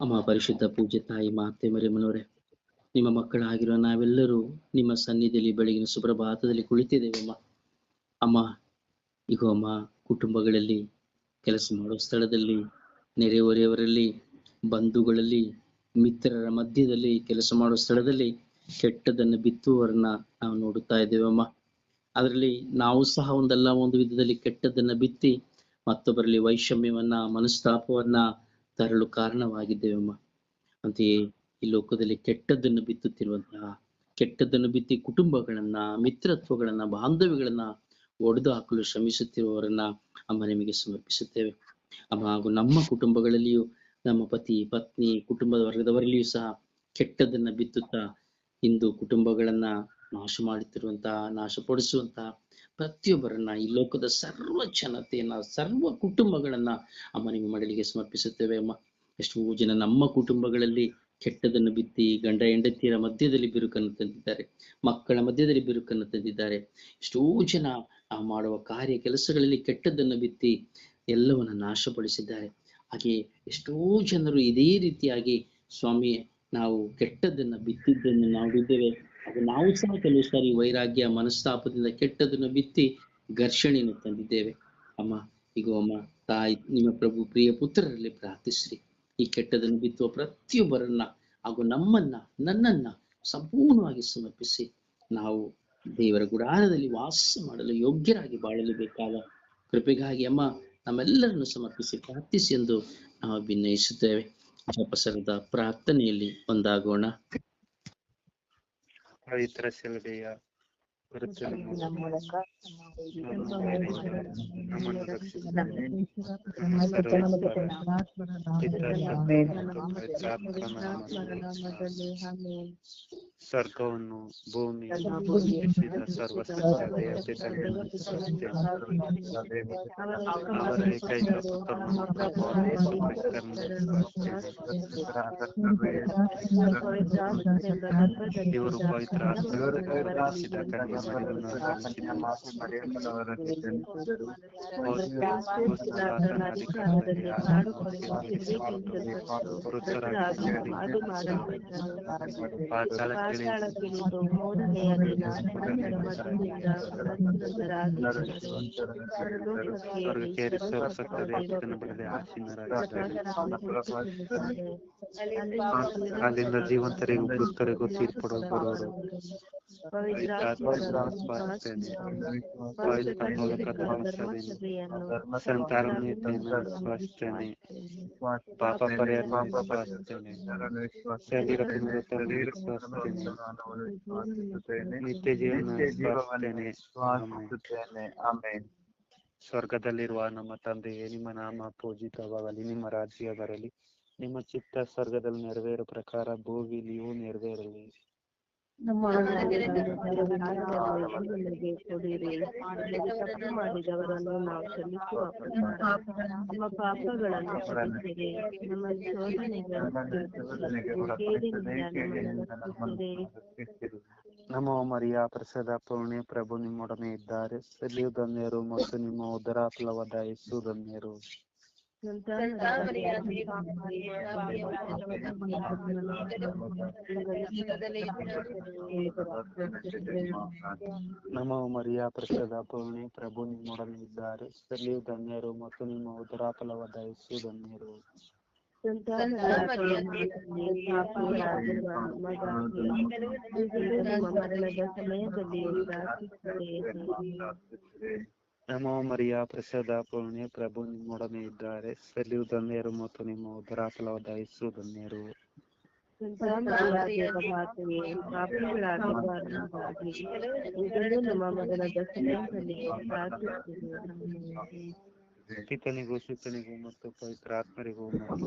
ಅಮ್ಮ ಪರಿಶುದ್ಧ ಪೂಜೆ ತಾಯಿ, ಮಾತೆ, ಮರಿಯಮ್ಮನವರೇ, ನಿಮ್ಮ ಮಕ್ಕಳಾಗಿರುವ ನಾವೆಲ್ಲರೂ ನಿಮ್ಮ ಸನ್ನಿಧಿಯಲ್ಲಿ ಬೆಳಗಿನ ಸುಪ್ರಭಾತದಲ್ಲಿ ಕುಳಿತಿದ್ದೇವಮ್ಮ. ಅಮ್ಮ ಈಗ ಅಮ್ಮ, ಕುಟುಂಬಗಳಲ್ಲಿ ಕೆಲಸ ಮಾಡೋ ಸ್ಥಳದಲ್ಲಿ ನೆರೆಹೊರೆಯವರಲ್ಲಿ ಬಂಧುಗಳಲ್ಲಿ, ಮಿತ್ರರ ಮಧ್ಯದಲ್ಲಿ, ಕೆಲಸ ಮಾಡೋ ಸ್ಥಳದಲ್ಲಿ ಕೆಟ್ಟದನ್ನು ಬಿತ್ತುವವರನ್ನ ನಾವು ನೋಡುತ್ತಾ ಇದ್ದೇವೆ ಅಮ್ಮ ಅದರಲ್ಲಿ ನಾವು ಸಹ ಒಂದಲ್ಲ, ಒಂದು ವಿಧದಲ್ಲಿ ಕೆಟ್ಟದನ್ನ ಬಿತ್ತಿ ಮತ್ತೊಬ್ಬರಲ್ಲಿ ವೈಷಮ್ಯವನ್ನ, ಮನಸ್ತಾಪವನ್ನ ತರಲು ಕಾರಣವಾಗಿದ್ದೇವಮ್ಮ. ಅಂತೆಯೇ ಈ ಲೋಕದಲ್ಲಿ ಕೆಟ್ಟದ್ದನ್ನು ಬಿತ್ತುತ್ತಿರುವಂತಹ, ಕೆಟ್ಟದ್ದನ್ನು ಬಿತ್ತಿ ಕುಟುಂಬಗಳನ್ನ, ಮಿತ್ರತ್ವಗಳನ್ನ, ಬಾಂಧವ್ಯಗಳನ್ನ ಒಡೆದು ಹಾಕಲು ಶ್ರಮಿಸುತ್ತಿರುವವರನ್ನ ಅಮ್ಮ ನಿಮಗೆ ಸಮರ್ಪಿಸುತ್ತೇವೆ. ಅಮ್ಮ ಹಾಗೂ ನಮ್ಮ ಕುಟುಂಬಗಳಲ್ಲಿಯೂ, ನಮ್ಮ ಪತಿ, ಪತ್ನಿ, ಕುಟುಂಬದ ವರ್ಗದವರಲ್ಲಿಯೂ ಸಹ ಕೆಟ್ಟದನ್ನ ಬಿತ್ತುತ್ತಾ ಇಂದು ಕುಟುಂಬಗಳನ್ನ ನಾಶ ಮಾಡುತ್ತಿರುವಂತಹ, ನಾಶಪಡಿಸುವಂತಹ ಪ್ರತಿಯೊಬ್ಬರನ್ನ ಈ ಲೋಕದ ಸರ್ವ ಜನತೆಯನ್ನ, ಸರ್ವ ಕುಟುಂಬಗಳನ್ನ ಅಮ್ಮ ನಿಮ್ಮ ಮಡಲಿಗೆ ಸಮರ್ಪಿಸುತ್ತೇವೆ ಅಮ್ಮ. ಎಷ್ಟೋ ಜನ ನಮ್ಮ ಕುಟುಂಬಗಳಲ್ಲಿ ಕೆಟ್ಟದನ್ನು ಬಿತ್ತಿ, ಗಂಡ ಹೆಂಡತಿಯರ ಮಧ್ಯದಲ್ಲಿ ಬಿರುಕನ್ನು ತಂದಿದ್ದಾರೆ, ಮಕ್ಕಳ ಮಧ್ಯದಲ್ಲಿ ಬಿರುಕನ್ನು ತಂದಿದ್ದಾರೆ. ಎಷ್ಟೋ ಜನ ಆ ಮಾಡುವ ಕಾರ್ಯ ಕೆಲಸಗಳಲ್ಲಿ ಕೆಟ್ಟದನ್ನು ಬಿತ್ತಿ ಎಲ್ಲವನ್ನ ನಾಶಪಡಿಸಿದ್ದಾರೆ. ಹಾಗೆ ಎಷ್ಟೋ ಜನರು ಇದೇ ರೀತಿಯಾಗಿ ಸ್ವಾಮಿ, ನಾವು ಕೆಟ್ಟದ್ದನ್ನ ಬಿತ್ತಿದ್ದನ್ನು ನೋಡಿದ್ದೇವೆ. ಅದು ನಾವು ಸಹ ಕೆಲವು ಸಾರಿ ವೈರಾಗ್ಯ, ಮನಸ್ತಾಪದಿಂದ ಕೆಟ್ಟದನ್ನು ಬಿತ್ತಿ ಘರ್ಷಣೆಯನ್ನು ತಂದಿದ್ದೇವೆ. ಅಮ್ಮ ಈಗ ಅಮ್ಮ, ತಾಯಿ, ನಿಮ್ಮ ಪ್ರಭು, ಪ್ರಿಯ ಪುತ್ರರಲ್ಲಿ ಪ್ರಾರ್ಥಿಸ್ರಿ. ಈ ಕೆಟ್ಟದನ್ನು ಬಿತ್ತುವ ಪ್ರತಿಯೊಬ್ಬರನ್ನ ಹಾಗೂ ನಮ್ಮನ್ನ, ನನ್ನನ್ನ ಸಂಪೂರ್ಣವಾಗಿ ಸಮರ್ಪಿಸಿ. ನಾವು ದೇವರ ಗುಡಾರದಲ್ಲಿ ವಾಸ ಮಾಡಲು ಯೋಗ್ಯರಾಗಿ ಬಾಳಲು ಬೇಕಾದ ಕೃಪೆಗಾಗಿ ಅಮ್ಮ, ನಮ್ಮೆಲ್ಲರನ್ನು ಸಮರ್ಪಿಸಿ ಪ್ರಾರ್ಥಿಸಿ ಎಂದು ನಾವು ಭಿನ್ನಯಿಸುತ್ತೇವೆ ಜಪಸರದ ಪ್ರಾರ್ಥನೆಯಲ್ಲಿ ಒಂದಾಗೋಣ. ಪವಿತ್ರ ಸೆಲುಬೆಯ ವೃತ್ತವನ್ನು ಮೂಲಕ ನಮ್ಮನ್ನು ರಕ್ಷಿಸಲು ಸ್ವರ್ಗವನ್ನು ಭೂಮಿ ಸೃಷ್ಟಿಸಿದ ಸರ್ವಸತ್ತ ದೇವತೆ ತಂದೆಯನ್ನು ಅವರ ಏಕೈಕ ಪುತ್ರನು ಇವರು ಪವಿತ್ರ ಆತ್ಮದಿಂದ ಕನ್ಯೆ ಸ್ವರ್ಗಕ್ಕೇರಿ ಸರ್ವಸತ್ತ ದೇವತೆಯನ್ನು ಬಿಡದೆ ಆಸೀನರಾಗಿದ್ದಾರೆ ಅಲ್ಲಿಂದ ಜೀವಂತರಿಗೂ ಮೃತರಿಗೂ ತೀರ್ಪಡು ಸಂತಾನೀಯತೆಯನ್ನು ಸ್ವಾಸ್ಥ್ಯನೆ ಪಾಪ ಪರಿಹಾರ ಸ್ವಾಸ್ಥ್ಯನೆ ಶರೀರ ಸ್ವಾಸ್ಥ್ಯನೆ ನಿತ್ಯ ಜೀವನ ಸ್ವಾಸ್ಥ್ಯನೆ ಸ್ವರ್ಗದಲ್ಲಿರುವ ನಮ್ಮ ತಂದೆಯೇ ನಿಮ್ಮ ನಾಮ ಪೂಜಿತವಾಗಲಿ ನಿಮ್ಮ ರಾಜ್ಯ ಬರಲಿ ನಿಮ್ಮ ಚಿತ್ತ ಸ್ವರ್ಗದಲ್ಲಿ ನೆರವೇರೋ ಪ್ರಕಾರ ಭೂಮಿಲಿಯೂ ನೆರವೇರಲಿ ನಮ್ಮ ನಮಗೆ ಕೊಡಿರಿ ತಪ್ಪು ಮಾಡಿದವರನ್ನು ನಾವು ಕ್ಷಮಿಸುವ ನಮ್ಮ ಪಾಪಗಳನ್ನು ಕ್ಷಮಿಸಿರಿ ನಮ್ಮ ಶೋಧನೆಗಳನ್ನು ಕೇಡಿನಿಂದ ನಮ್ಮನ್ನು ರಕ್ಷಿಸಿರಿ ನಮೋ ಮರಿಯಾ ಪ್ರಸಾದ ಪೂರ್ಣಿ ಪ್ರಭು ನಿಮ್ಮೊಡನೆ ಇದ್ದಾರೆ ಸಲಿಯು ಧನ್ಯರು ಮತ್ತು ನಿಮ್ಮ ಉದರ ಫಲವಾದ ಯೇಸು ಧನ್ಯರು ನಮೋ ಮರಿಯ ಪ್ರಸಾದ ಪೂರ್ಣಿ ಪ್ರಭು ನಿಮ್ಮೊಡನೆ ಇದ್ದಾರೆ ಸಲಿಯು ಧನ್ಯರು ಮತ್ತು ನಿಮ್ಮ ಉದರ ಫಲವಾದ ಯೇಸು ಧನ್ಯರು ಮರಣದ ಸಮಯದಲ್ಲಿ ನಮೋ ಮರಿಯ ಪ್ರಸಾದ ಪೂರ್ಣಿ ಪ್ರಭು ನಿಮ್ಮೊಡನೆ ಇದ್ದಾರೆ. ಸಲಿಯು ಧನ್ಯರು ಮತ್ತು ನಿಮ್ಮ ಉದರ ಫಲವಾದ ಧನ್ಯರು. ಪಿತನಿಗೂ ಸುತನಿಗೂ ಮತ್ತು ಪವಿತ್ರಾತ್ಮರಿಗೂ ಮತ್ತು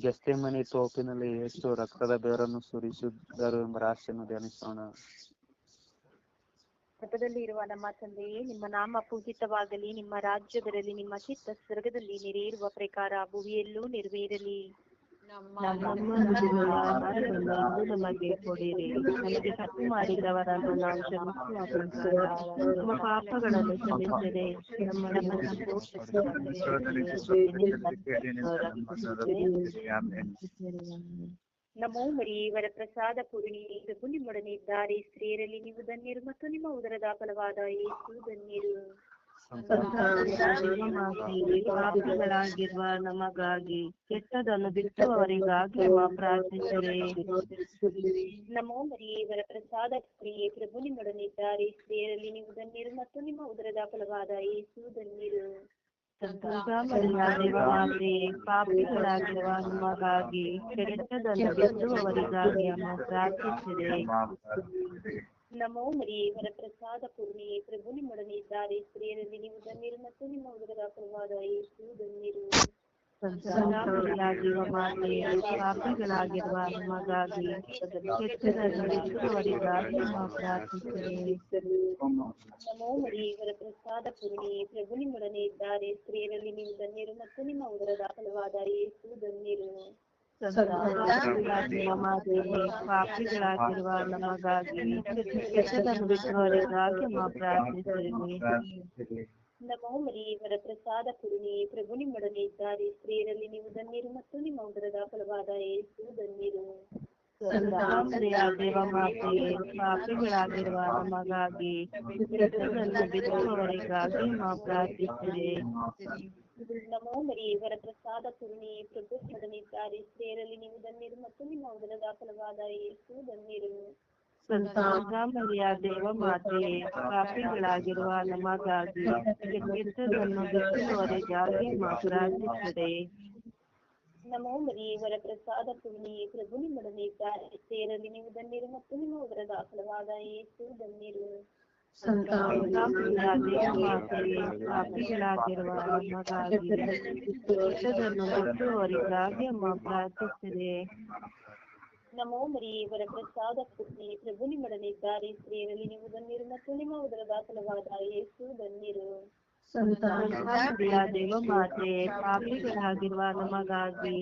ಗೆಸ್ತೆಮನೆ ತೋಪಿನಲ್ಲಿ ಎಷ್ಟು ರಕ್ತದ ಬೇರನ್ನು ಸುರಿಸಿದ್ದರು ಎಂಬ ರಾಶಿಯನ್ನು ಧ್ಯಾನಿಸೋಣ ಸ್ವರ್ಗದಲ್ಲಿ ಇರುವ ನಮ್ಮ ತಂದೆಯೇ ನಿಮ್ಮ ನಾಮ ಪೂಜಿತವಾಗಲಿ ನಿಮ್ಮ ರಾಜ್ಯ ಬರಲಿ ನಿಮ್ಮ ಚಿತ್ತ ಸ್ವರ್ಗದಲ್ಲಿ ನೆರೆಯಿರುವ ಪ್ರಕಾರ ಭುವಿಯಲ್ಲೂ ನೆರವೇರಲಿ ಇಂದು ನಮಗೆ ಕೊಡಿರಿ. ನಮಗೆ ತಪ್ಪು ಮಾಡಿದವರನ್ನು ನಾವು ಕ್ಷಮಿಸುವ ನಮ್ಮ ಪಾಪಗಳನ್ನು ಕ್ಷಮಿಸಿದೆ ನಮ್ಮನ್ನು ನಮೋ ಮರಿಯವರ ಪ್ರಸಾದ ಪೂರ್ಣಿ ಪ್ರಭು ನಿಮ್ಮೊಡನೆ ಇದ್ದಾರೆ. ಸ್ತ್ರೀಯರಲ್ಲಿ ನೀವು ಧನ್ಯರು ಮತ್ತು ನಿಮ್ಮ ಉದರದ ಫಲವಾದ ಯೇಸು ಧನ್ಯರು. ಪಾಪಿಗಳಾಗಿರುವ ನಮಗಾಗಿ ಕೆಟ್ಟದನ್ನು ಬಿಟ್ಟುವವರಿಗಾಗಿ ಪ್ರಾರ್ಥಿಸಿರಿ. ನಮೋ ಮರಿಯೇ ಇವರ ಪ್ರಸಾದ ಕ್ರಿಯೆ ಪ್ರಭು ನಿಮ್ಮೊಡನೆ ಇದ್ದಾರೆ. ಸ್ತ್ರೀಯರಲ್ಲಿ ನೀವು ಧನ್ಯರು ಮತ್ತು ನಿಮ್ಮ ಉದರದ ಫಲವಾದ ಯೇಸು ಧನ್ಯರು. ಪಾಪಿಗಳಾಗಿರುವ ನಮಗಾಗಿ ಕೆಟ್ಟದನ್ನು ಬಿಟ್ಟುವವರಿಗಾಗಿ ಅಮ್ಮ ಪ್ರಾರ್ಥಿಸಿದೆ ನಮೋ ಮರಿಯೇ ವರ ಪ್ರಸಾದ ಪೂರ್ಣಿ ಪ್ರಭು ನಿಮ್ಮೊಡನೆ ಇದ್ದಾರೆ ಸ್ತ್ರೀಯರಲ್ಲಿ ನೀವು ಧನ್ಯರು ಮತ್ತು ನಿಮ್ಮ ಉದರದ ಫಲವಾದ ಯೇಸು ಧನ್ಯರು. ಪಾಪಿಗಳಾಗಿರುವ ನಮಗಾಗಿ ನಮೋ ಮರಿ ವರ ಪ್ರಸಾದ ಪೂರ್ಣಿ ಪ್ರಭು ನಿಮ್ಮೊಡನೆ ಇದ್ದಾರೆ ಸ್ತ್ರೀಯರಲ್ಲಿ ನೀವು ಧನ್ಯರು ಮತ್ತು ನಿಮ್ಮ ಉದರದ ಫಲವಾದ ಯೇಸು ಧನ್ಯರು. ಪಾಪಿಗಳಾಗಿರುವ ನಮಗಾಗಿ ಕೆಟ್ಟದನ್ನು ಬಿಡುವವರಿಗಾಗಿ ಅಮ್ಮ ಪ್ರಾರ್ಥಿಸಿದೆ ನಮೋ ಮರಿ ವರ ಪ್ರಸಾದ ಪೂರ್ಣಿ ಪ್ರಭು ನಿಮ್ಮೊಡನೆ ಇದ್ದಾರೆ ಸ್ತ್ರೀಯರಲ್ಲಿ ನೀವು ಧನ್ಯರು ಮತ್ತು ನಿಮ್ಮ ಉದರದ ಫಲವಾದ ಯೇಸು ಧನ್ಯರು ದೇವ ಮಾತೆ ಪಾಪಿಗಳಾಗಿರುವ ನಮಗಾಗಿ ಕೆಟ್ಟದನ್ನು ಬಿಡುವವರಿಗಾಗಿ ಅಮ್ಮ ಪ್ರಾರ್ಥಿಸಿದೆ ನಮೋ ಮರಿ ವರ ಪ್ರಸಾದ ಪೂರ್ಣಿ ಪ್ರಭು ನಿಮ್ಮೊಡನೆ ಇದ್ದಾರೆ ಸ್ತ್ರೀಯರಲ್ಲಿ ನೀವು ಧನ್ಯರು ಮತ್ತು ನಿಮ್ಮ ಉದರದ ಫಲವಾದ ಯೇಸು ಧನ್ಯರು ಮರಿಯ ದೇವ ಮಾತೆ ಪಾಪಿಗಳಾಗಿರುವ ನಮಗಾಗಿ ಕೆಟ್ಟದನ್ನು ಬಿಟ್ಟುವವರಿಗಾಗಿ ಅಮ್ಮ ಪ್ರಾರ್ಥಿಸಿದೆ ನಮೋ ಮರಿ ವರ ಪ್ರಸಾದ ಪೂರ್ಣಿ ಪ್ರಭು ನಿಮ್ಮೊಡನೆ ಇದ್ದಾರೆ ಸ್ತ್ರೀಯರಲ್ಲಿ ನೀವು ಧನ್ಯರು ಮತ್ತು ನಿಮ್ಮ ಉದರದ ಫಲವಾದ ಯೇಸು ಧನ್ಯರು ಬಿಟ್ಟುವವರಿಗಾಗಿ ಅಮ್ಮ ಪ್ರಾರ್ಥಿಸಿದೆ ನಮೋ ಮರಿ ವರ ಪ್ರಸಾದ ಪುತ್ರಿ ಪ್ರಭು ನಿಮ್ಮೊಡನೆ ಇದ್ದಾರೆ. ಸ್ತ್ರೀಯರಲ್ಲಿ ನೀವು ಧನ್ಯರು ಮತ್ತು ನಿಮ್ಮ ಉದರದ ಫಲವಾದ ಯೇಸು ಧನ್ಯರು ದೇವ ಮಾತೆ ಪಾಪಿಗಳಾಗಿರುವ ನಮಗಾಗಿ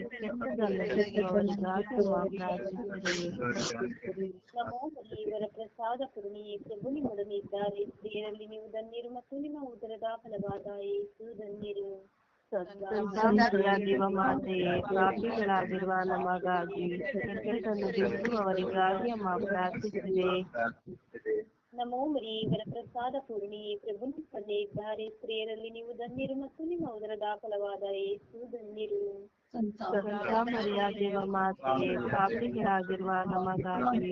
ಇವರ ಪ್ರಸಾದ ಪೂರ್ಣಿ ಪ್ರಭು ನಿಮ್ಮೊಡನೆ ಇದ್ದಾರೆ ಸ್ತ್ರೀಯರಲ್ಲಿ ನೀವು ಧನ್ಯರು ಮತ್ತು ನಿಮ್ಮ ಉದರದ ಫಲವಾದ ಏಸು ಧನ್ಯರು. ದೇವ ಮಾತೆ ಪಾಪಿಗಳಾಗಿರುವ ನಮಗಾಗಿ ಅವರಿಗಾಗಿ ಅಮ್ಮ ಪ್ರಾರ್ಥಿಸಿದೆ ನಮೋ ಮರಿ ವರ ಪ್ರಸಾದ ಪೂರ್ಣಿ ಪ್ರಭು ಇದ್ದಾರೆ ಸ್ತ್ರೀಯರಲ್ಲಿ ನೀವು ಧನ್ಯರು ಮತ್ತು ನಿಮ್ಮ ಉದರ ದಾಖಲವಾದ ಏಸು ಧನ್ಯರು. ಮರಿಯ ದೇವ ಮಾತೆ ಪಾಪಿಗಳಾಗಿರುವ ನಮಗಾಗಿ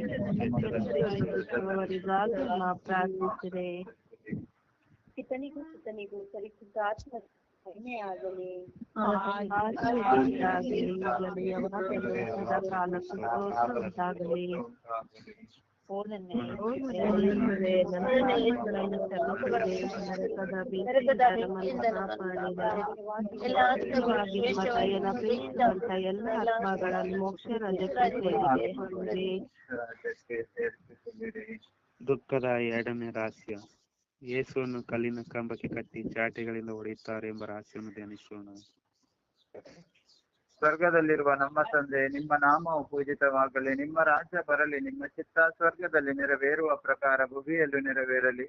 ಪ್ರಾರ್ಥಿಸಿದೆ. ಪಿತನಿಗೂ ಸುತನಿಗೂ ಪರಿಶುದ್ಧಾತ್ಮ ಮಹಿಮೆಯಾಗಲಿ ಎಲ್ಲ ಆತ್ಮಗಳನ್ನು ಮೋಕ್ಷ. ದುಃಖದ ಎರಡನೇ ರಹಸ್ಯ ಯೇಸುವನ್ನು ಕಲ್ಲಿನ ಕಂಬಕ್ಕೆ ಕಟ್ಟಿ ಚಾಟೆಗಳಿಂದ ಹೊಡೆಯುತ್ತಾರೆ ಎಂಬ ರಹಸ್ಯವನ್ನು ಧ್ಯಾನಿಸೋಣ. ಸ್ವರ್ಗದಲ್ಲಿರುವ ನಮ್ಮ ತಂದೆ, ನಿಮ್ಮ ನಾಮವು ಪೂಜಿತವಾಗಲಿ, ನಿಮ್ಮ ರಾಜ್ಯ ಬರಲಿ, ನಿಮ್ಮ ಚಿತ್ತ ಸ್ವರ್ಗದಲ್ಲಿ ನೆರವೇರುವ ಪ್ರಕಾರ ಭುವಿಯಲ್ಲೂ ನೆರವೇರಲಿ.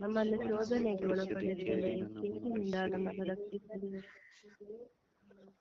ನಮ್ಮನ್ನು ಶೋಧನೆಗೆ ಒಳಪಡಿಸಿರಿ.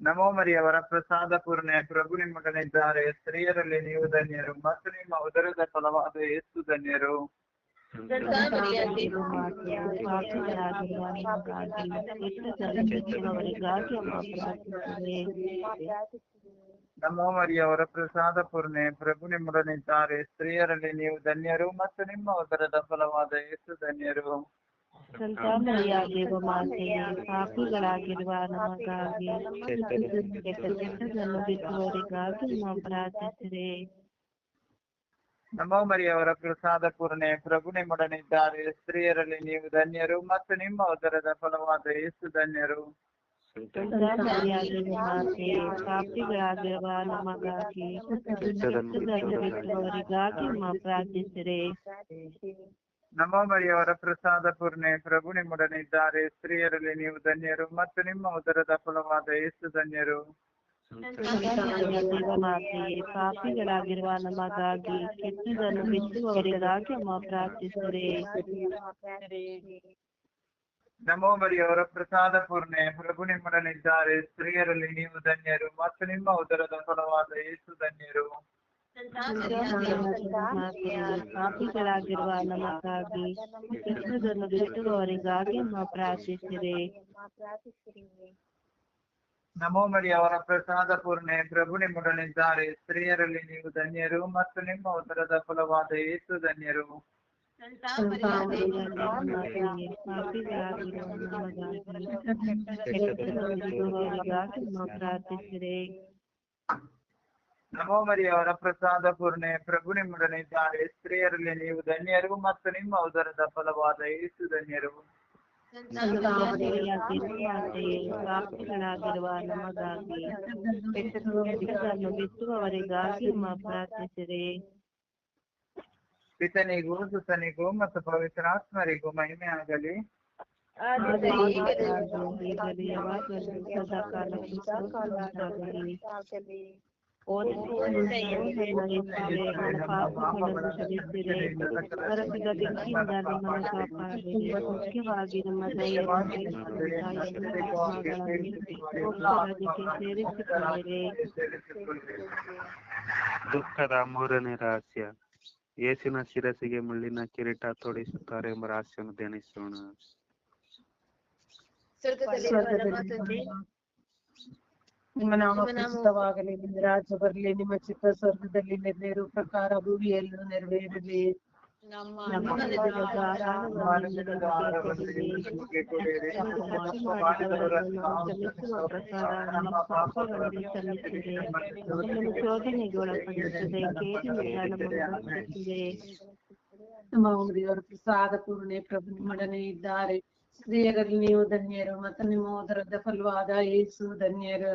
ನಮೋ ಮರಿಯವರ ಪ್ರಸಾದ ಪೂರ್ಣೆ. ಪ್ರಭು ನಿಮ್ಮಗಳಿದ್ದಾರೆ ಸ್ತ್ರೀಯರಲ್ಲಿ ನೀವು ಧನ್ಯರು. ಮತ್ತು ನಿಮ್ಮ ಉದರದ ಫಲವಾದ ಯೇಸು ಧನ್ಯರು. ನಮೋಮರಿಯವರ. ನಮೋ ಮರಿಯವರ ಪ್ರಸಾದ ಪೂರ್ಣೆ. ಪ್ರಭು ನಿಮ್ಮೊಡನೆ ಇದ್ದಾರೆ. ಸ್ತ್ರೀಯರಲ್ಲಿ ನೀವು ಧನ್ಯರು. ಮತ್ತು ನಿಮ್ಮ ಉದರದ ಫಲವಾದ ಯೇಸು ಧನ್ಯರು. ಸಂತಾನಗಳಿರುವ ಮಾತೆಯೇ ಪಾಪಿಗಳಾಗಿರುವ ನಮಗಾಗಿ ಕೆಟ್ಟ ಕೆಟ್ಟದನ್ನು ಬಿಟ್ಟುವವರಿಗಾಗಿ ನಾವು ಪ್ರಾರ್ಥಿಸಿರಿ. ನಮೋ ಮರಿಯವರ ಪ್ರಸಾದ ಪೂರ್ಣೆ ಪ್ರಭು ನಿಮ್ಮೊಡನಿದ್ದಾರೆ. ಸ್ತ್ರೀಯರಲ್ಲಿ ನೀವು ಧನ್ಯರು ಮತ್ತು ನಿಮ್ಮ ಉದರದ ಫಲವಾದ ಯೇಸು ಧನ್ಯರು. ಪಾಪಿಗಳಾಗಿರುವ ನಮಗಾಗಿ ಪ್ರಾರ್ಥಿಸಿರಿ. ನಮೋ ಮರಿಯವರ ಪ್ರಸಾದ ಪೂರ್ಣೆ ಪ್ರಭು ನಿಮ್ಮೊಡನೆ ಇದ್ದಾರೆ. ಸ್ತ್ರೀಯರಲ್ಲಿ ನೀವು ಧನ್ಯರು ಮತ್ತು ನಿಮ್ಮ ಉದರದ ಫಲವಾದ ಯೇಸು ಧನ್ಯರು. ಪಾಪಿಗಳಾಗಿರುವ ನಮಗಾಗಿ ಕೆಟ್ಟದನ್ನು ಬಿಟ್ಟುವವರಿಗಾಗಿ ನಾವು ಪ್ರಾರ್ಥಿಸಿರಿ ನಮೋ ಮರಿಯವರ ಪ್ರಸಾದ ಪೂರ್ಣೆ ಪ್ರಭು ನಿಮ್ಮೊಡನೆ ಇದ್ದಾರೆ. ಸ್ತ್ರೀಯರಲ್ಲಿ ನೀವು ಧನ್ಯರು ಮತ್ತು ನಿಮ್ಮ ಉದರದ ಫಲವಾದ ಯೇಸು ಧನ್ಯರು. ಪಾಪಿಗಳಾಗಿರುವ ನಮಗಾಗಿ ಕೃಷ್ಣದನ್ನು ಬಿಟ್ಟುವವರಿಗಾಗಿ ನಾವು ಪ್ರಾರ್ಥಿಸಿರಿ. ನಮೋ ಮರಿಯವರ ಪ್ರಸಾದ ಪೂರ್ಣೆ ಪ್ರಭು ನಿಮ್ಮೊಡನಿದ್ದಾರೆ ಸ್ತ್ರೀಯರಲ್ಲಿ ನೀವು ಧನ್ಯರು ಮತ್ತು ನಿಮ್ಮ ಉತ್ತರದ ಫಲವಾದ ಏಸು ಧನ್ಯರು. ಪ್ರಾರ್ಥಿಸಿದೆ ಪ್ರಾರ್ಥಿಸಿರಿ. ನಮೋ ಮರಿಯವರ ಪ್ರಸಾದ ಪೂರ್ಣೆ ಪ್ರಭು ನಿಮ್ಮೊಡನೆ ಇದ್ದಾರೆ ಸ್ತ್ರೀಯರಲ್ಲಿ ನೀವು ಧನ್ಯರು ಮತ್ತು ನಿಮ್ಮ ಉದರದ ಫಲವಾದ ಏಸು ಧನ್ಯರು. ಪಿತನಿಗೂ ಸುತನಿಗೂ ಮತ್ತು ಪವಿತ್ರಾತ್ಮರಿಗೂ ಮಹಿಮೆ ಆಗಲಿ. ಸದಾ ಓ ನನ್ನ ಪಾಪಗಳನ್ನು ಕ್ಷಮಿಸಿರಿ ನರಕದ ಬೆಂಕಿಯಿಂದ ನಮ್ಮನ್ನು ಕಾಪಾಡಿರಿ ಮುಖ್ಯವಾಗಿ ನಮ್ಮ ದೈವಕ್ಕೆ ರಾಜ್ಯಕ್ಕೆ ಸೇರಿಸಿಕೊಳ್ಳಿರಿ ದುಃಖದ ಮೂರನೇ ರಹಸ್ಯ ಯೇಸಿನ ಶಿರಸಿಗೆ ಮುಳ್ಳಿನ ಕಿರೀಟ ತೊಡಿಸುತ್ತಾರೆ ಎಂಬ ರಹಸ್ಯವನ್ನು ಧ್ಯಾನಿಸೋಣ ನಿಮ್ಮ ನಾಮ ಪ್ರಸಿದ್ಧವಾಗಲಿ ನಿಮ್ಮ ರಾಜ್ಯ ಬರಲಿ ನಿಮ್ಮ ಚಿತ್ತ ಸ್ವರ್ಗದಲ್ಲಿ ನೆರವೇರುವ ಪ್ರಕಾರ ಭೂಮಿಯಲ್ಲೂ ನೆರವೇರಲಿ. ನಮ್ಮ ಉಮರಿಯವರ ಪ್ರಸಾದ ಪೂರ್ಣೆ ಪ್ರಭು ನಿಮ್ಮೊಡನೆ ಇದ್ದಾರೆ. ಸ್ತ್ರೀಯರಲ್ಲಿ ನೀವು ಧನ್ಯರು ಮತ್ತು ನಿಮ್ಮ ಉದರದ ಫಲವಾದ ಏಸು ಧನ್ಯರು.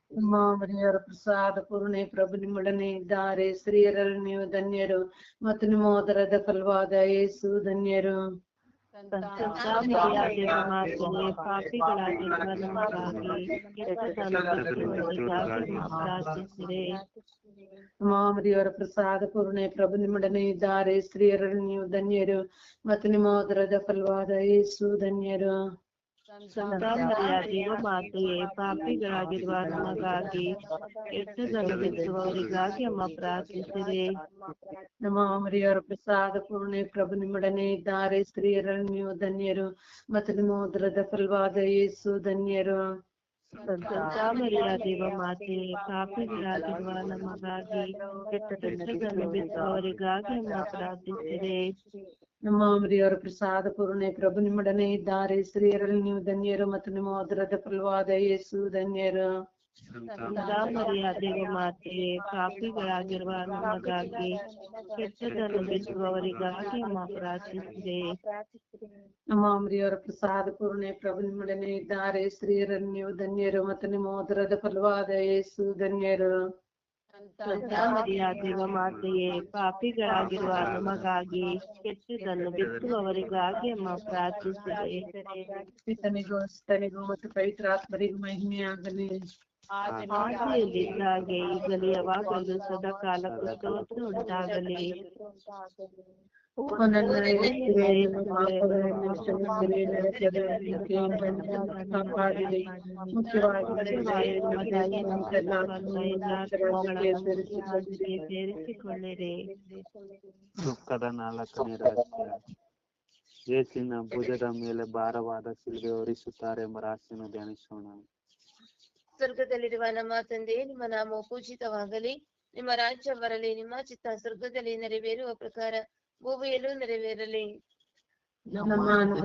ನಮ್ಮ ಮರಿಯವರ ಪ್ರಸಾದ ಪೂರ್ಣೆ ಪ್ರಭು ನಿಮ್ಮೊಡನೆ ಇದ್ದಾರೆ. ಸ್ತ್ರೀಯರಲ್ಲಿ ನೀವು ಧನ್ಯರು ಮತ್ತು ನಿಮ್ಮ ಓದರದ ಫಲವಾದ ಯೇಸು ಧನ್ಯರು. ಮಾಮರಿಯವರ ಪ್ರಸಾದ ಪೂರ್ಣೆ ಪ್ರಭು ನಿಮ್ಮೊಡನೆ ಇದ್ದಾರೆ. ಸ್ತ್ರೀಯರಲ್ಲಿ ನೀವು ಧನ್ಯರು ಮತ್ತು ನಿಮ್ಮ ಓದರದ ಫಲವಾದ ಯೇಸು ಧನ್ಯರು. ಸಂತಾಮರಿಯಾಗಿರುವ ಮಾತೆಯೇ ಪಾಪಿಗಳಾಗಿರುವ ನಮಗಾಗಿ ಕೆಟ್ಟದನ್ನು ಬಿತ್ತುವವರಿಗಾಗಿ ಅಮ್ಮ ಪ್ರಾರ್ಥಿಸಿದೆ ನಮ್ಮ ಮರಿಯವರ ಪ್ರಸಾದ ಪೂರ್ಣೆ ಪ್ರಭು ನಿಮ್ಮೊಡನೆ ಇದ್ದಾರೆ. ಸ್ತ್ರೀಯರಲ್ಲಿ ನೀವು ಧನ್ಯರು ಮತ್ತು ನಿಮ್ಮ ಉದರದ ಫಲವಾದ ಯೇಸು ಧನ್ಯರು. ಸಂತಾಮರಿಯಾಗಿರುವ ಮಾತೆ ಪಾಪಿಗಳಾಗಿರುವ ನಮಗಾಗಿ ಕೆಟ್ಟದನ್ನು ಬಿತ್ತುವವರಿಗಾಗಿ ಪ್ರಾರ್ಥಿಸಿದೆ ನಮ್ಮ ಮರಿಯವರ ಪ್ರಸಾದ ಪೂರ್ಣೆ ಪ್ರಭು ನಿಮ್ಮೊಡನೆ ಇದ್ದಾರೆ. ಸ್ತ್ರೀಯರಲ್ಲಿ ನೀವು ಧನ್ಯರು ಮತ್ತು ನಿಮ್ಮ ಅದರದ ಫಲವಾದ ಯೇಸು ಧನ್ಯರು. ಸಂತಾಮರಿಯಾಗಿರುವ ಮಾತೆಯೇ ಪಾಪಿಗಳಾಗಿರುವ ನಮಗಾಗಿ ಕೆಟ್ಟದನ್ನು ಬಿತ್ತುವವರಿಗಾಗಿ ಅಮ್ಮ ಪ್ರಾರ್ಥಿಸಿರೆ ನಮ್ಮ ಮರಿಯವರ ಪ್ರಸಾದ ಪೂರ್ಣೆ ಪ್ರಭು ನಿಮ್ಮೊಡನೆ ಇದ್ದಾರೆ. ಸ್ತ್ರೀಯರಲ್ಲಿ ನೀವು ಧನ್ಯರು ಮತ್ತು ನಿಮ್ಮ ಉದರದ ಫಲವಾದ ಯೇಸು ಧನ್ಯರು. ಸಂತಾಮರಿಯಾಗಿರುವ ಮಾತೆಯೇ ಪಾಪಿಗಳಾಗಿರುವ ನಮಗಾಗಿ ಕೆಟ್ಟದನ್ನು ಬಿತ್ತುವವರಿಗಾಗಿ ಅಮ್ಮ ಪ್ರಾರ್ಥಿಸಿದೆ. ಪಿತನಿಗೂ ಸ್ತನಿಗೂ ಮತ್ತು ಪವಿತ್ರಾತ್ಮರಿಗೂ ಮಹಿಮೆಯಾಗಲಿ. ಆದಿಯಲ್ಲಿದ್ದ ಹಾಗೆ ಈಗಲೂ ಯಾವಾಗಲೂ ಸದಾ ಕಾಲಕ್ಕೂ ಸ್ತೋತ್ರ ಉಂಟಾಗಲಿ ಓ ನನ್ನ ಯೇಸುವೇ, ನನ್ನ ಪಾಪಗಳನ್ನು ಕ್ಷಮಿಸಿರಿ, ನನ್ನ ಕೆಡುಕುಗಳಿಂದ ಕಾಪಾಡಿರಿ ಮುಖ್ಯವಾಗಿ ನನ್ನ ದಯೆಯಿಂದ ಆತ್ಮವನ್ನು ಸೇರಿಸಿಕೊಳ್ಳಿರಿ. ಸೇರಿಸಿಕೊಳ್ಳಿರಿ ದುಃಖದ ನಾಲ್ಕನೇ ರಹಸ್ಯ ಯೇಸಿನ ಭುಜದ ಮೇಲೆ ಭಾರವಾದ ಶಿಲ್ಬೆ ಹೊರಿಸುತ್ತಾರೆ ಎಂಬ ರಹಸ್ಯವನ್ನು ಧ್ಯಾನಿಸೋಣ ಸ್ವರ್ಗದಲ್ಲಿರುವ ನಮ್ಮ ತಂದೆ ನಿಮ್ಮ ನಾಮ ಪೂಜಿತವಾಗಲಿ ನಿಮ್ಮ ರಾಜ್ಯ ಬರಲಿ ನಿಮ್ಮ ಚಿತ್ತ ಸ್ವರ್ಗದಲ್ಲಿ ನೆರವೇರುವ ಪ್ರಕಾರ ಭೂಮಿಯಲ್ಲೂ ನೆರವೇರಲಿ. ನಮ್ಮನ್ನು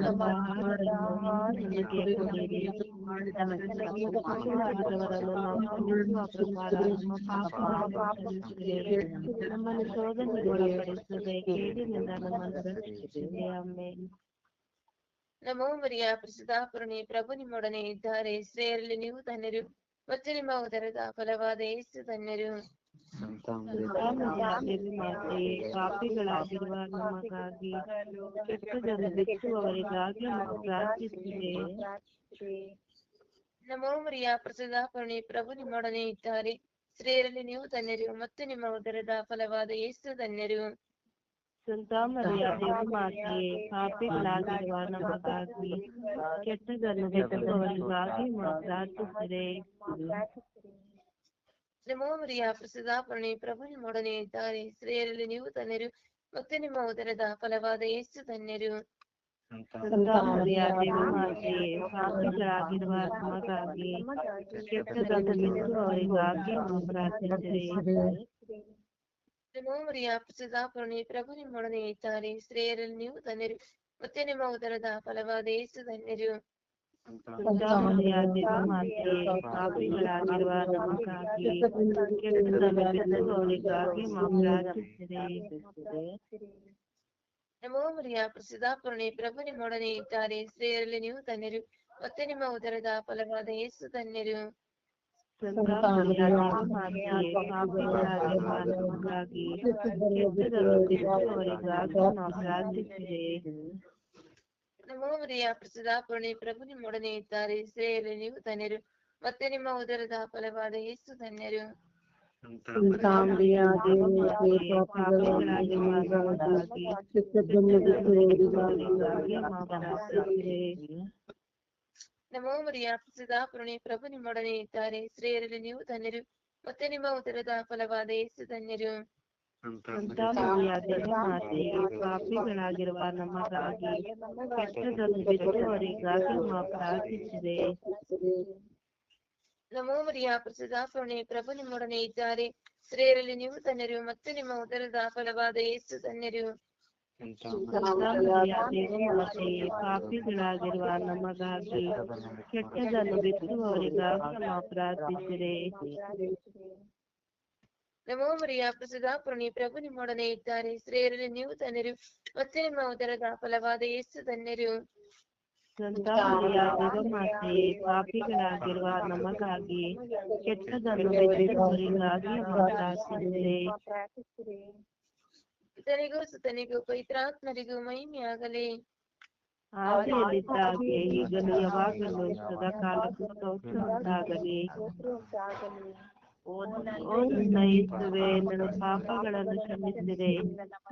ನಮೋ ಮರಿಯ ಪ್ರಸಿದ್ಧಾಪುರಣಿ ಪ್ರಭು ನಿಮ್ಮೊಡನೆ ಇದ್ದಾರೆ ಶ್ರೇಯರಲ್ಲಿ ನೀವು ಧನ್ಯರು ಮತ್ತು ನಿಮ್ಮ ಉದರದ ಫಲವಾದ ಯೇಸು ಧನ್ಯರು ಪಾಪಿಗಳಾಗಿರುವ ನಮಗಾಗಿ ಕೆಟ್ಟದನ್ನು ಬಿತ್ತುವವರಿಗಾಗಿ ನಾವು ಪ್ರಾರ್ಥಿಸಿದೆ ನಮೋ ಮರಿಯ ಪ್ರಸಿದ್ಧಾಪುರಣಿ ಪ್ರಭು ನಿಮ್ಮೊಡನೆ ಇದ್ದಾರೆ ಸ್ತ್ರೀಯರಲ್ಲಿ ನೀವು ಧನ್ಯರು ಮತ್ತು ನಿಮ್ಮ ಉದರದ ಫಲವಾದ ಯೇಸು ಧನ್ಯರು ಸಂತಾಮರಿಯ ದೇವಿ ಮಾತೆಯೇ ಪಾಪಿಗಳಾಗಿರುವ ನಮಗಾಗಿ ಕೆಟ್ಟದನ್ನು ಬಿತ್ತುವವರಿಗಾಗಿ ನಾವು ಪ್ರಾರ್ಥಿಸಿದೆ ನಮೋ ಮರಿಯ ಪ್ರಸಿದ್ಧಾಪುರಣಿ ಪ್ರಭು ನಿಮ್ಮೊಡನೆ ಇದ್ದಾರೆ ಸ್ತ್ರೀಯರಲ್ಲಿ ನೀವು ಧನ್ಯರು ಮತ್ತು ನಿಮ್ಮ ಉದರದ ಫಲವಾದ ಯೇಸು ಧನ್ಯರು ಸಂತಾಮರಿಯ ದೇವಿ ಮಾತೆಯೇ ಪಾಪಿಗಳಾಗಿರುವ ನಮಗಾಗಿ ಕೆಟ್ಟದನ್ನು ಬಿತ್ತುವವರಿಗಾಗಿ ನಾವು ಪ್ರಾರ್ಥಿಸಿದೆ ನಮೋ ಮರಿಯ ಪ್ರಸಿದ್ಧಾಪುರಣಿ ಪ್ರಭು ನಿಮ್ಮೊಡನೆ ಇದ್ದಾರೆ. ಸ್ತ್ರೀಯರಲ್ಲಿ ನೀವು ಧನ್ಯರು. ಮತ್ತೆ ನಿಮ್ಮ ಉದರದ ಫಲವಾದ ಏಸು ಧನ್ಯರು. ನಮೋಮರಿಯ ಪ್ರಸಿದ್ಧಾಪುರಣಿ ಪ್ರಭು ನಿಮ್ಮೊಡನೆ ಇದ್ದಾರೆ. ಸ್ತ್ರೀಯರಲ್ಲಿ ನೀವು ಧನ್ಯರು. ಮತ್ತೆ ನಿಮ್ಮ ಉದರದ ಫಲವಾದ ಏಸು ಧನ್ಯರು. ನಮೋ ಮರಿಯ ಪ್ರಸಿದ್ಧಾಪುರಣಿ ಪ್ರಭು ನಿಮ್ಮೊಡನೆ ಇದ್ದಾರೆ ಸ್ತ್ರೀಯರಲ್ಲಿ ನೀವು ಧನ್ಯರು ಮತ್ತೆ ನಿಮ್ಮ ಉದರದ ಫಲವಾದ ಯೇಸು ಧನ್ಯರು ನಮೋ ಮರಿಯ ಪ್ರಸಿದ್ಧಾಪುರಣಿ ಪ್ರಭು ನಿಮ್ಮೊಡನೆ ಇದ್ದಾರೆ. ಸ್ತ್ರೀಯರಲ್ಲಿ ನೀವು ಧನ್ಯರು. ಮತ್ತೆ ನಿಮ್ಮ ಉದರದ ಫಲವಾದ ಯೇಸು ಧನ್ಯರು. ಪಾಪಿಗಳಾಗಿರುವ ನಮಗಾಗಿ ಕೆಟ್ಟದನ್ನು ಪ್ರಾರ್ಥಿಸಿದೆ. ನಮೋ ಮರಿಯ ಪ್ರಸಿದ್ಧಾಪುರಣಿ ಪ್ರಭು ನಿಮ್ಮೊಡನೆ ಇದ್ದಾರೆ. ಸ್ತ್ರೀಯರಲ್ಲಿ ನೀವು ಧನ್ಯರು. ಮತ್ತು ನಿಮ್ಮ ಉದರದ ಫಲವಾದ ಯೇಸು ಧನ್ಯರು. ಸಂತಾಮರಿಯ ದೇವಿ ಪಾಪಿಗಳಾಗಿರುವ ನಮಗಾಗಿ ಕೆಟ್ಟದನ್ನು ಬಿತ್ತುವವರಿಗಾಗಿ ನಾವು ಪ್ರಾರ್ಥಿಸಿದೆ. ನಮೋ ಮರಿಯ ಪ್ರಸಿದ್ಧಾಪುರಣಿ ಪ್ರಭು ನಿಮ್ಮೊಡನೆ ಇದ್ದಾರೆ. ಸ್ತ್ರೀಯರಲ್ಲಿ ನೀವು ತನ್ನರು ಮತ್ತೆ ನಿಮ್ಮ ಉದರದ ಫಲವಾದ ಯೇಸು ತನ್ನರು. ಮಾತೆ ಪಾಪಿಗಳಾಗಿರುವ ನಮಗಾಗಿ ಕೆಟ್ಟದನ್ನು ಬಿತ್ತುವವರಿಗಾಗಿ ಪ್ರಾರ್ಥಿಸಿದೆ. ಪಿತನಿಗೂ ಸುತನಿಗೂ ಪವಿತ್ರಾತ್ಮರಿಗೂ ಮಹಿಮೆಯಾಗಲಿ ಆದಿಯಲ್ಲಿದ್ದಾಗೆ ಈಗಲೂ ಯಾವಾಗಲೂ ಸದಾ ಕಾಲಕ್ಕೂ ಸ್ತೋತ್ರ ಉಂಟಾಗಲಿ ಓ ಓ ನನ್ನ ಪಾಪಗಳನ್ನು ಕ್ಷಮಿಸಿದೆ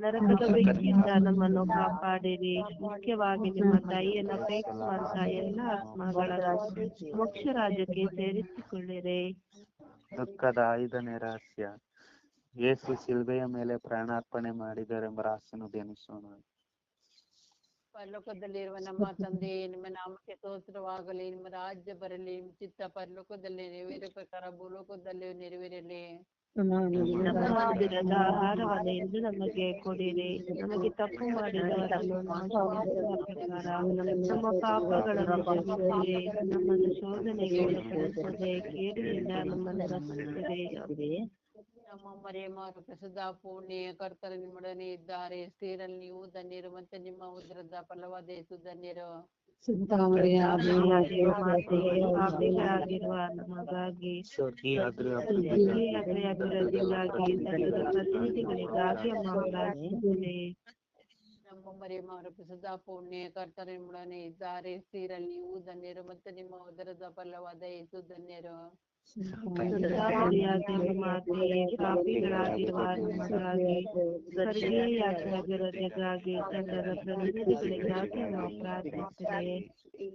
ನರಕದ ಬೆಂಕಿಯಿಂದ ನಮ್ಮನ್ನು ಕಾಪಾಡಿರಿ ಮುಖ್ಯವಾಗಿ ನಿಮ್ಮ ದಯೆಯನ್ನು ಅಪೇಕ್ಷಿಸುವಂತ ಎಲ್ಲ ಆತ್ಮಗಳನ್ನು ಮೋಕ್ಷ ರಾಜ್ಯಕ್ಕೆ ಸೇರಿಸಿಕೊಳ್ಳಿರಿ ದುಃಖದ ಐದನೇ ರಹಸ್ಯ ಯೇಸು ಶಿಲ್ಬೆಯ ಮೇಲೆ ಪ್ರಾಣಾರ್ಪಣೆ ಮಾಡಿದರೆಂಬ ರಹಸ್ಯನು ಧ್ಯಾನಿಸೋಣ. ಪರಲೋಕದಲ್ಲಿರುವ ನಮ್ಮ ತಂದೆ ನಿಮ್ಮ ನಾಮಕ್ಕೆ ಸ್ತೋತ್ರವಾಗಲಿ ನಿಮ್ಮ ರಾಜ್ಯ ಬರಲಿ ನಿಮ್ಮ ಚಿತ್ತ ಪರಲೋಕದಲ್ಲಿ ನೆರವೇರುವ ಪ್ರಕಾರ ಭೂಲೋಕದಲ್ಲಿ ನೆರವೇರಲಿ. ಎಂದು ನಮಗೆ ಕೊಡಿರಿ ನಮಗೆ ತಪ್ಪು ಮಾಡಿದವರನ್ನು ನಮ್ಮ ಪಾಪಗಳನ್ನು ನಮ್ಮನ್ನು ಶೋಧನೆಗೆ ಕೇಡಿನಿಂದ ನಮ್ಮನ್ನು ರಕ್ಷಿಸಿರಿ ನಮ್ಮ ಮರೆಮಾರು ಪ್ರಸಿದ್ಧ ಪುಣ್ಯ ಕರ್ತರು ನಿಮ್ಮೊಡನೆ ಇದ್ದಾರೆ. ಸ್ತ್ರೀರಲ್ಲಿ ನೀವು ಧನ್ಯರು ಮತ್ತೆ ನಿಮ್ಮ ಉದ್ರದ ಫಲವಾದ ಯೇಸು ಧನ್ಯರು. ನಮ್ಮ ಮರೆಮಾರು ಪ್ರಸಿದ್ಧ ಪುಣ್ಯ ಕರ್ತರು ನಿಮ್ಮೊಡನೆ ಇದ್ದಾರೆ. ಸ್ತ್ರೀರಲ್ಲಿ ನೀವು ಧನ್ಯರು ಮತ್ತೆ ನಿಮ್ಮ ಉದರದ ಫಲವಾದ ಯೇಸು ಧನ್ಯರು. ಸಂತಾನಯಾಗಿರುವ ಮಾತೆಯೇ ಪಾಪಿಗಳಾಗಿರುವ ನಮಗಾಗಿ ಸ್ವರ್ಗೀಯ ಯಾತ್ರೆ ಅಭಿವೃದ್ಧಿಗಾಗಿ ತಂಡದ ಪ್ರತಿನಿಧಿಗಳಿಗಾಗಿ ನಾವು ಪ್ರಾರ್ಥಿಸಿರಿ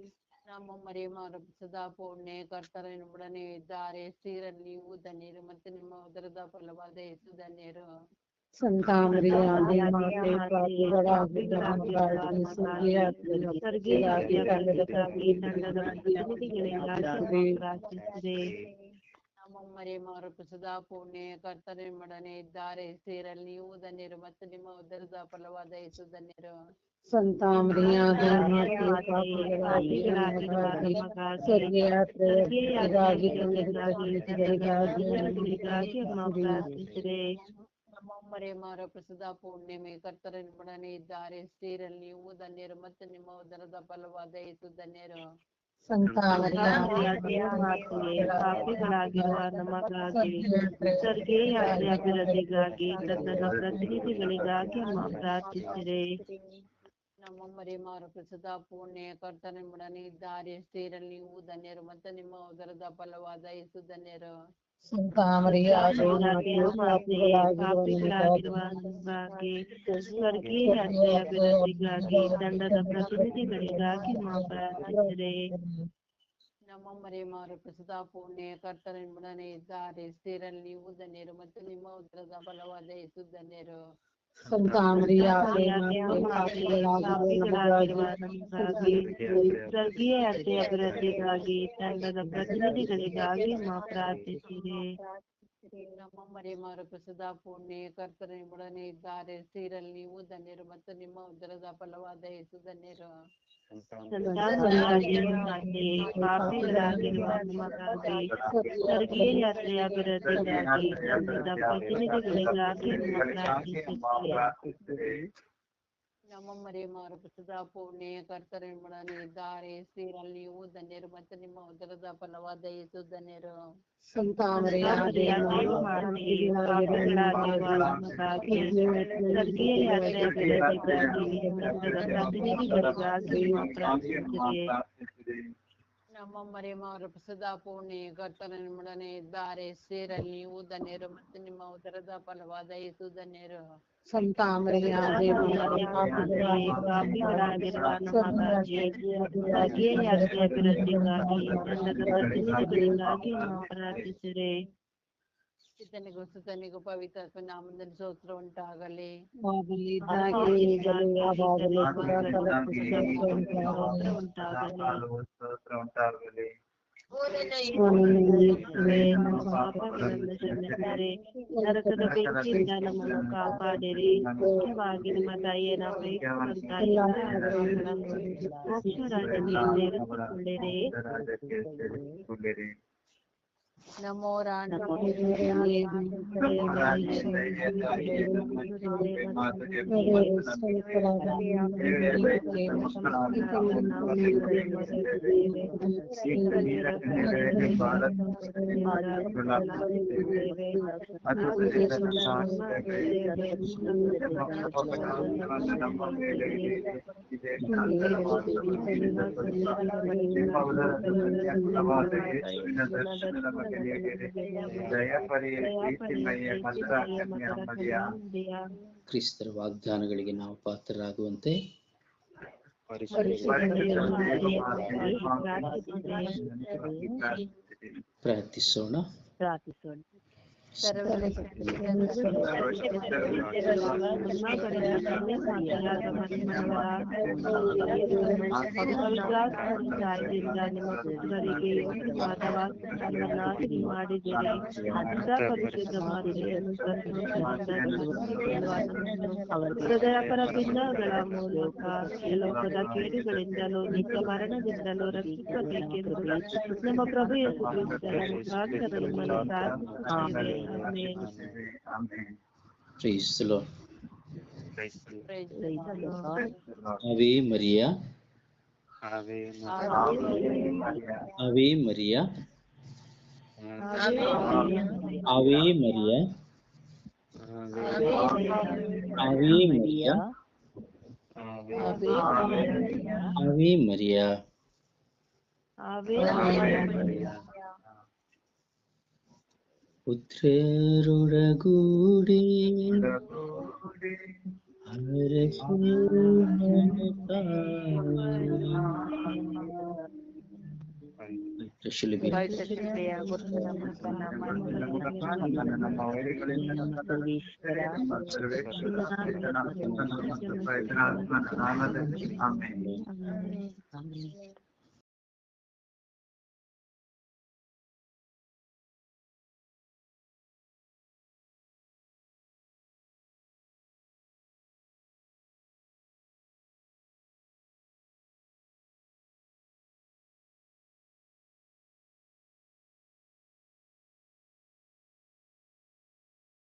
ನಮ್ಮ ಮರೆಮಾರು ಸದಾ ಪುಣ್ಯ ಕರ್ತರ ನಿಮ್ಮೊಡನೆ ಇದ್ದಾರೆ ಸ್ತ್ರೀರಲ್ಲಿ ನೀವು ಧನ್ಯರು ಮತ್ತೆ ನಿಮ್ಮ ಉದರದ ಫಲವಾದ ಯೇಸು ಧನ್ಯರು ಸ್ವರ್ಗೀಯ ನಮ್ಮ ಮರೆಮಾರು ಸದಾ ಪುಣ್ಯ ಕರ್ತರ ನಿಮ್ಮೊಡನೆ ಇದ್ದಾರೆ. ಸ್ತ್ರೀರಲ್ಲಿ ನೀವು ಧನ್ಯರು ಮತ್ತು ನಿಮ್ಮ ಉದರದ ಫಲವಾದ ಯೇಸು ಧನ್ಯರು ಮರೆಮಾರು ಪ್ರಸಿದ್ಧ ಪೂರ್ಣಿಮೆ ಕರ್ತರ ನಿಮ್ಮೊಡನೆ ಇದ್ದಾರೆ. ಸ್ತ್ರೀರಲ್ಲಿ ನೀವು ಧನ್ಯರು ಮತ್ತು ನಿಮ್ಮ ಉದರದ ಫಲವಾದ ಯೇಸು ಧನ್ಯರು ಪಾಪಿಗಳಾಗಿರುವ ನಮಗಾಗಿ ಸ್ವರ್ಗೀಯ ಯಾತ್ರೆ ಅಭಿವೃದ್ಧಿಗಾಗಿ ತನ್ನ ಪ್ರತಿನಿಧಿಗಳಿಗಾಗಿ ಪ್ರಾರ್ಥಿಸಿದೆ ನಮ್ಮ ಮರೆಮಾರು ಪ್ರಸಿದ್ಧ ಪುಣ್ಯ ಕರ್ತನ ನಿಮ್ಮೊಡನೆ ಇದ್ದಾರೆ ಸ್ತ್ರೀರಲ್ಲಿ ನೀವು ಧನ್ಯರು ಮತ್ತು ನಿಮ್ಮ ಉದರದ ಫಲವಾದ ಯೇಸು ಧನ್ಯರು. ಪಾಪಿಗಳಾಗಿರುವ ನಮಗಾಗಿ ಸ್ವರ್ಗೀಯ ಯಾತ್ರೆ ಅಭಿವೃದ್ಧಿಗಾಗಿ ತಂಡದ ಪ್ರತಿನಿಧಿಗಳಿಗಾಗಿ ನಾವು ಪ್ರಾರ್ಥಿಸಿರಿ ನಮ್ಮ ಮರೆಮಾರು ಪ್ರಸಿದ್ಧ ಪೂರ್ಣೆ ಕರ್ತರ ನಿಮ್ಮೊಡನೆ ಇದ್ದಾರೆ ಸ್ತ್ರೀರಲ್ಲಿ ನೀವು ಧನ್ಯರು ಮತ್ತು ನಿಮ್ಮ ಉದರದ ಫಲವಾದ ಯೇಸು ಧನ್ಯರು ಪಾಪಿಗಳಾಗಿರುವ ನಮಗಾಗಿ ಸ್ವರ್ಗೀಯ ಯಾತ್ರೆ ಅಭಿವೃದ್ಧಿಗಾಗಿ ತಂಡದ ಪ್ರತಿನಿಧಿಗಳಿಗಾಗಿ ನಾವು ಪ್ರಾರ್ಥಿಸಿರಿ ನಮ್ಮ ಮರೆಮಾರು ಪ್ರಸಿದ್ಧ ಪೂರ್ಣೆ ಕರ್ತರ ನಿಮ್ಮೊಡನೆ ಇದ್ದಾರೆ ಸ್ತ್ರೀರಲ್ಲಿ ನೀವು ಧನ್ಯರು ಮತ್ತು ನಿಮ್ಮ ಉದರದ ಫಲವಾದ ಯೇಸು ಧನ್ಯರು ಪಾಪಿಗಳಾಗಿರುವ ನಮಗಾಗಿ ಸ್ವರ್ಗೀಯ ಯಾತ್ರೆ ಅಭಿವೃದ್ಧಿಗಾಗಿ ತಂಡದ ಪ್ರತಿನಿಧಿಗಳಿಗಾಗಿ ನಾವು ಪ್ರಾರ್ಥಿಸುತ್ತೇವೆ ನಮ್ಮ ಮರೆಮಾರು ಪ್ರಸಿದ್ಧ ಪೂರ್ಣೆ ಕರ್ತರ ನಿಮ್ಮೊಡನೆ ಇದ್ದಾರೆ ಸ್ತ್ರೀರಲ್ಲಿ ನೀವು ಧನ್ಯರು ಮತ್ತು ನಿಮ್ಮ ಉದರದ ಫಲವಾದ ಯೇಸು ಧನ್ಯರು ಪಾಪಿಗಳಾಗಿರುವ ನಮ್ಮ ಮರಿಯಮ್ಮವರ ಪ್ರಸಿದ್ಧ ಪೂರ್ಣೆ ಕರ್ತನ ನಿಮ್ಮೊಡನೆ ಇದ್ದಾರೆ ಸ್ತ್ರೀರಲ್ಲಿ ನೀವು ಧನ್ಯರು. ಮತ್ತು ನಿಮ್ಮ ಉದರದ ಫಲವಾದ ಯೇಸು ಧನ್ಯರು ಯಾತ್ರೆ ಅಭಿವೃದ್ಧಿಗಾಗಿ, ತಂಡದ ಪ್ರತಿನಿಧಿಗಳಿಗಾಗಿ ನಾವು ಪ್ರಾರ್ಥಿಸಿರಿ ಚಿತ್ತನಿಗೂ ಸುತನಿಗೂ ಪವಿತ್ರ ನಾಮದಲ್ಲಿ ಸ್ತೋತ್ರ ಉಂಟಾಗಲಿ ಸ್ತೋತ್ರ ಉಂಟಾಗಲಿ ಓ ನನ್ನ ಪಾಪಗಳನ್ನು ಕ್ಷಮಿಸಿರಿ ನರಕದ ಬೆಂಕಿಯಿಂದ ನಮ್ಮನ್ನು ಕಾಪಾಡಿರಿ ಮುಖ್ಯವಾಗಿ ನಿಮ್ಮ ದಯೆಯನ್ನು ಅಪೇಕ್ಷಿಸುವಂತ ಎಲ್ಲ ಆತ್ಮಗಳನ್ನು ಮೋಕ್ಷ ರಾಜ್ಯಕ್ಕೆ ಸೇರಿಸಿಕೊಳ್ಳಿರಿ ಸೇರಿಸಿಕೊಳ್ಳಿರಿ ನಮೋ ರಾಣಿ ಕ್ರಿಸ್ತರ ವಾಗ್ದಾನಗಳಿಗೆ ನಾವು ಪಾತ್ರರಾಗುವಂತೆ ಪ್ರಾರ್ಥಿಸೋಣ. ಪ್ರಾರ್ಥಿಸೋಣ. ಮಾಡಿದರೆ ಅಂತ ಪರಿಶುದ್ಧ ಹೃದಯ ಪರಪಿಂಡಗಳ ಮೂಲಕ ಲೋಕದ ಕೇಡುಗಳಿಂದಲೂ ನಿತ್ಯ ಮರಣದಿಂದಲೂ ರಕ್ಷಿಸಬೇಕೆಂದು ನಮ್ಮ ಪ್ರಭು ಯೇಸು ಕ್ರಿಸ್ತರ ಮುಖಾಂತರ ನಿಮ್ಮನ್ನು ಪ್ರಾರ್ಥಿಸುತ್ತೇವೆ Amen. Amen. Praise the Lord. Praise the Lord. Praise the Lord. Ave Maria. Ave Maria. Ave Maria. Ave Maria. Ave Maria. Ave Maria. Ave Maria. পুত্রের উড়গুড়ি হরে Amen.